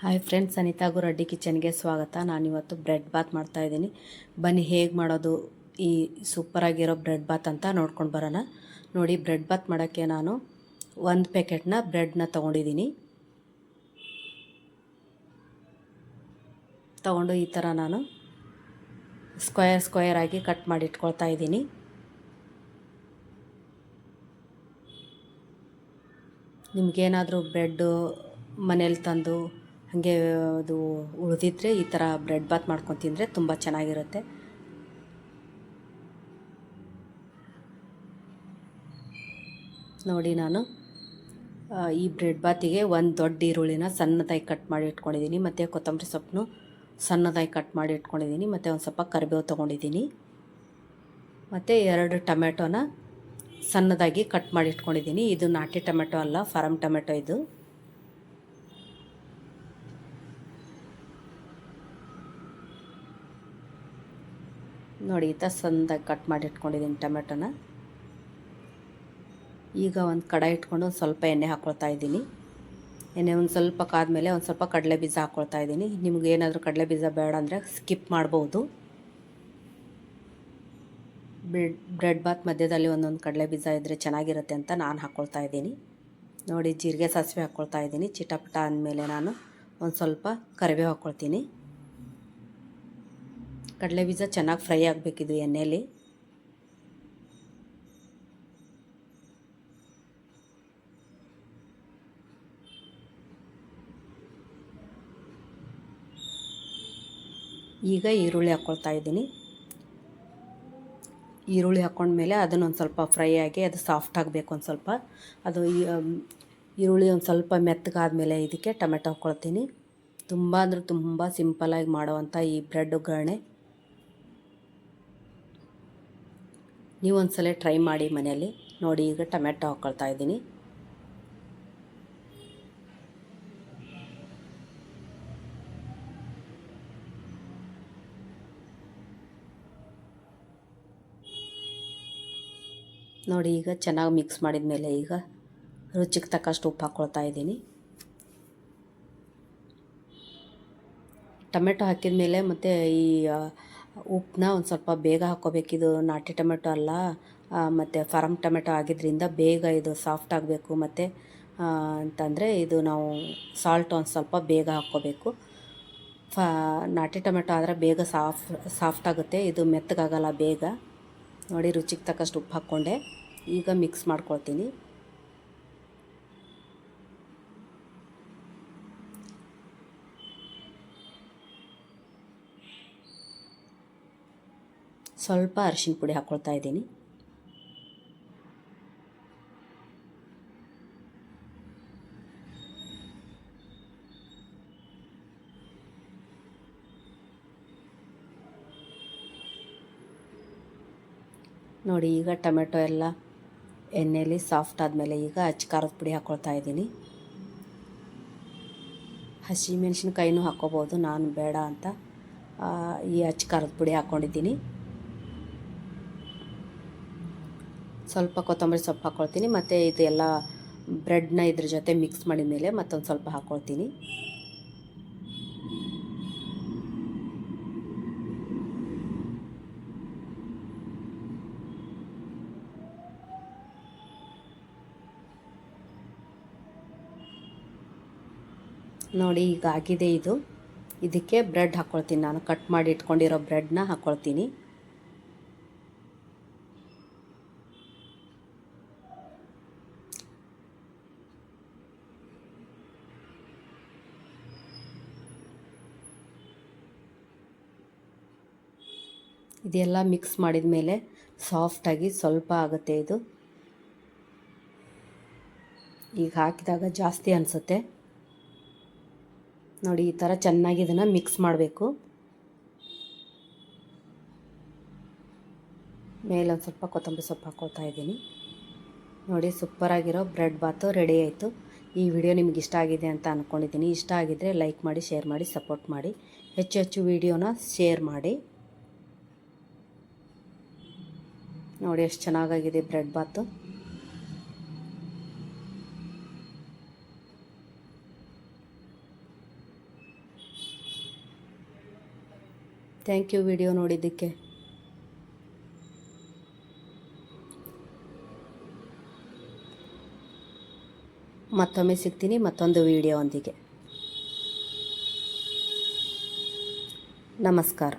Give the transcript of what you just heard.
Hi friends Anita Guraddi ಕಿಚನ್ಗೆ ಸ್ವಾಗತ. ನಾನಿವತ್ತು ಬ್ರೆಡ್ ಬಾತ್ ಮಾಡ್ತಾ ಇದ್ದೀನಿ. ಬನ್ನಿ, ಹೇಗೆ ಮಾಡೋದು? ಈ ಸೂಪರಾಗಿರೋ ಬ್ರೆಡ್ ಬಾತ್ ಅಂತ ನೋಡ್ಕೊಂಡು ಬರೋಣ. ನೋಡಿ ಬ್ರೆಡ್ ಬಾತ್ ಮಾಡೋಕ್ಕೆ ನಾನು ಒಂದು ಪ್ಯಾಕೆಟ್ನ ಬ್ರೆಡ್ನ ತೊಗೊಂಡಿದ್ದೀನಿ. ತೊಗೊಂಡು ಈ ಥರ ನಾನು ಸ್ಕ್ವಯರ್ ಸ್ಕ್ವಯರ್ ಆಗಿ ಕಟ್ ಮಾಡಿ ಇಟ್ಕೊಳ್ತಾ ಇದ್ದೀನಿ. ನಿಮಗೇನಾದರೂ ಬ್ರೆಡ್ಡು ಮನೇಲಿ ತಂದು ಹಾಗೆ ಅದು ಉಳಿದಿದ್ರೆ ಈ ಥರ ಬ್ರೆಡ್ ಬಾತ್ ಮಾಡ್ಕೊಂಡು ತಿಂದರೆ ತುಂಬ ಚೆನ್ನಾಗಿರುತ್ತೆ. ನೋಡಿ ನಾನು ಈ ಬ್ರೆಡ್ ಬಾತಿಗೆ ಒಂದು ದೊಡ್ಡ ಈರುಳ್ಳಿನ ಸಣ್ಣದಾಗಿ ಕಟ್ ಮಾಡಿ ಇಟ್ಕೊಂಡಿದ್ದೀನಿ, ಮತ್ತು ಕೊತ್ತಂಬರಿ ಸೊಪ್ಪನ್ನು ಸಣ್ಣದಾಗಿ ಕಟ್ ಮಾಡಿ ಇಟ್ಕೊಂಡಿದ್ದೀನಿ, ಮತ್ತು ಒಂದು ಸ್ವಲ್ಪ ಕರಿಬೇವು ತೊಗೊಂಡಿದ್ದೀನಿ, ಮತ್ತು ಎರಡು ಟೊಮೆಟೊನ ಸಣ್ಣದಾಗಿ ಕಟ್ ಮಾಡಿ ಇಟ್ಕೊಂಡಿದ್ದೀನಿ. ಇದು ನಾಟಿ ಟೊಮೆಟೊ ಅಲ್ಲ ಫಾರಮ್ ಟೊಮೆಟೊ ಇದು. ನೋಡಿ ಈ ಥರ ಸಣ್ಣದಾಗಿ ಕಟ್ ಮಾಡಿ ಇಟ್ಕೊಂಡಿದ್ದೀನಿ ಟೊಮೆಟೊನ. ಈಗ ಒಂದು ಕಡಾಯಿ ಇಟ್ಕೊಂಡು ಒಂದು ಸ್ವಲ್ಪ ಎಣ್ಣೆ ಹಾಕ್ಕೊಳ್ತಾ ಇದ್ದೀನಿ. ಎಣ್ಣೆ ಒಂದು ಸ್ವಲ್ಪ ಕಾದ್ಮೇಲೆ ಒಂದು ಸ್ವಲ್ಪ ಕಡಲೆ ಬೀಜ ಹಾಕ್ಕೊಳ್ತಾ ಇದ್ದೀನಿ. ನಿಮ್ಗೆ ಏನಾದರೂ ಕಡಲೆ ಬೀಜ ಬೇಡ ಅಂದರೆ ಸ್ಕಿಪ್ ಮಾಡ್ಬೋದು. ಬ್ರೆಡ್ ಬಾತ್ ಮಧ್ಯದಲ್ಲಿ ಒಂದೊಂದು ಕಡಲೆ ಬೀಜ ಇದ್ದರೆ ಚೆನ್ನಾಗಿರುತ್ತೆ ಅಂತ ನಾನು ಹಾಕ್ಕೊಳ್ತಾ ಇದ್ದೀನಿ. ನೋಡಿ, ಜೀರಿಗೆ ಸಾಸಿವೆ ಹಾಕ್ಕೊಳ್ತಾ ಇದ್ದೀನಿ. ಚಿಟಪಟ ಅಂದಮೇಲೆ ನಾನು ಒಂದು ಸ್ವಲ್ಪ ಕರಿಬೇವು ಹಾಕ್ಕೊಳ್ತೀನಿ ಕಡಲೆ ಬೀಜ ಚೆನ್ನಾಗಿ ಫ್ರೈ ಆಗಬೇಕಿದು ಎಣ್ಣೆಯಲ್ಲಿ ಈಗ ಈರುಳ್ಳಿ ಹಾಕ್ಕೊಳ್ತಾ ಇದ್ದೀನಿ. ಈರುಳ್ಳಿ ಹಾಕ್ಕೊಂಡ್ಮೇಲೆ ಅದನ್ನೊಂದು ಸ್ವಲ್ಪ ಫ್ರೈ ಆಗಿ ಅದು ಸಾಫ್ಟ್ ಆಗಬೇಕು ಒಂದು ಸ್ವಲ್ಪ. ಅದು ಈರುಳ್ಳಿ ಒಂದು ಸ್ವಲ್ಪ ಮೆತ್ತಗಾದ್ಮೇಲೆ ಇದಕ್ಕೆ ಟೊಮೆಟೊ ಹಾಕ್ಕೊಳ್ತೀನಿ ತುಂಬ ಅಂದರೆ ತುಂಬ ಸಿಂಪಲಾಗಿ ಮಾಡುವಂಥ ಈ ಬ್ರೆಡ್ ಒಗ್ಗರಣೆ. ನೀವು ಒಂದ್ಸಲ ಟ್ರೈ ಮಾಡಿ ಮನೆಯಲ್ಲಿ. ನೋಡಿ, ಈಗ ಟೊಮೆಟೊ ಹಾಕ್ಕೊಳ್ತಾ ಇದ್ದೀನಿ. ನೋಡಿ, ಈಗ ಚೆನ್ನಾಗಿ ಮಿಕ್ಸ್ ಮಾಡಿದ ಮೇಲೆ ಈಗ ರುಚಿಗೆ ತಕ್ಕಷ್ಟು ಉಪ್ಪು ಹಾಕ್ಕೊಳ್ತಾ ಇದ್ದೀನಿ. ಟೊಮೆಟೊ ಹಾಕಿದ ಮೇಲೆ ಮತ್ತು ಈ ಉಪ್ಪನ್ನ ಒಂದು ಸ್ವಲ್ಪ ಬೇಗ ಹಾಕ್ಕೋಬೇಕಿದು ನಾಟಿ ಟೊಮೆಟೊ ಅಲ್ಲ ಮತ್ತು ಫರಮ್ ಟೊಮೆಟೊ ಆಗಿದ್ದರಿಂದ ಬೇಗ ಇದು ಸಾಫ್ಟ್ ಆಗಬೇಕು. ಮತ್ತು ಅಂತಂದರೆ ಇದು ನಾವು ಸಾಲ್ಟ್ ಒಂದು ಸ್ವಲ್ಪ ಬೇಗ ಹಾಕ್ಕೋಬೇಕು ಫ, ನಾಟಿ ಟೊಮೆಟೊ ಆದರೆ ಬೇಗ ಸಾಫ್, ಸಾಫ್ಟ್ ಆಗುತ್ತೆ. ಇದು ಮೆತ್ತಗಾಗಲ್ಲ ಬೇಗ. ನೋಡಿ, ರುಚಿಗೆ ತಕ್ಕಷ್ಟು ಉಪ್ಪು ಹಾಕ್ಕೊಂಡೆ. ಈಗ ಮಿಕ್ಸ್ ಮಾಡ್ಕೊಳ್ತೀನಿ. ಸ್ವಲ್ಪ ಅರಿಶಿನ ಪುಡಿ ಹಾಕ್ಕೊಳ್ತಾ ಇದ್ದೀನಿ. ನೋಡಿ, ಈಗ ಟೊಮೆಟೊ ಎಲ್ಲ ಎಣ್ಣೆಯಲ್ಲಿ ಸಾಫ್ಟ್ ಆದಮೇಲೆ ಈಗ ಅಚ್ಚ ಖಾರದ ಪುಡಿ ಹಾಕ್ಕೊಳ್ತಾ ಇದ್ದೀನಿ. ಹಸಿ ಮೆಣಸಿನ್ಕಾಯಿನೂ ಹಾಕ್ಕೋಬೋದು ನಾನು ಬೇಡ ಅಂತ ಈ ಅಚ್ಚ ಖಾರದ ಪುಡಿ ಹಾಕ್ಕೊಂಡಿದ್ದೀನಿ ಸ್ವಲ್ಪ ಕೊತ್ತಂಬರಿ ಸೊಪ್ಪು ಹಾಕ್ಕೊಳ್ತೀನಿ ಮತ್ತು ಇದೆಲ್ಲ ಬ್ರೆಡ್ನ ಇದ್ರ ಜೊತೆ ಮಿಕ್ಸ್ ಮಾಡಿದ ಮೇಲೆ ಮತ್ತೊಂದು ಸ್ವಲ್ಪ ಹಾಕ್ಕೊಳ್ತೀನಿ ನೋಡಿ, ಈಗ ಆಗಿದೆ ಇದು. ಇದಕ್ಕೆ ಬ್ರೆಡ್ ಹಾಕ್ಕೊಳ್ತೀನಿ ನಾನು. ಕಟ್ ಮಾಡಿ ಇಟ್ಕೊಂಡಿರೋ ಬ್ರೆಡ್ನ ಹಾಕ್ಕೊಳ್ತೀನಿ ಇದೆಲ್ಲ ಮಿಕ್ಸ್ ಮಾಡಿದ ಮೇಲೆ ಸಾಫ್ಟಾಗಿ ಸ್ವಲ್ಪ ಆಗುತ್ತೆ ಇದು. ಈಗ ಹಾಕಿದಾಗ ಜಾಸ್ತಿ ಅನಿಸುತ್ತೆ. ನೋಡಿ, ಈ ಥರ ಚೆನ್ನಾಗಿ ಇದನ್ನು ಮಿಕ್ಸ್ ಮಾಡಬೇಕು. ಮೇಲೆ ಒಂದು ಸ್ವಲ್ಪ ಕೊತ್ತಂಬರಿ ಸೊಪ್ಪು ಹಾಕೋತಾ ಇದ್ದೀನಿ. ನೋಡಿ ಸೂಪರಾಗಿರೋ ಬ್ರೆಡ್ ಬಾತು ರೆಡಿ ಆಯಿತು. ಈ ವಿಡಿಯೋ ನಿಮ್ಗೆ ಇಷ್ಟ ಆಗಿದೆ ಅಂತ ಅಂದ್ಕೊಂಡಿದ್ದೀನಿ ಇಷ್ಟ ಆಗಿದ್ದರೆ ಲೈಕ್ ಮಾಡಿ ಶೇರ್ ಮಾಡಿ ಸಪೋರ್ಟ್ ಮಾಡಿ. ಹೆಚ್ಚು ಹೆಚ್ಚು ವಿಡಿಯೋನ ಶೇರ್ ಮಾಡಿ. ನೋಡಿ ಎಷ್ಟು ಚೆನ್ನಾಗಾಗಿದೆ bread bath. Thank you video ನೋಡಿದ್ದಕ್ಕೆ. ಮತ್ತೊಮ್ಮೆ ಸಿಗ್ತೀನಿ ಮತ್ತೊಂದು ವಿಡಿಯೋ ಒಂದಿಗೆ. ನಮಸ್ಕಾರ.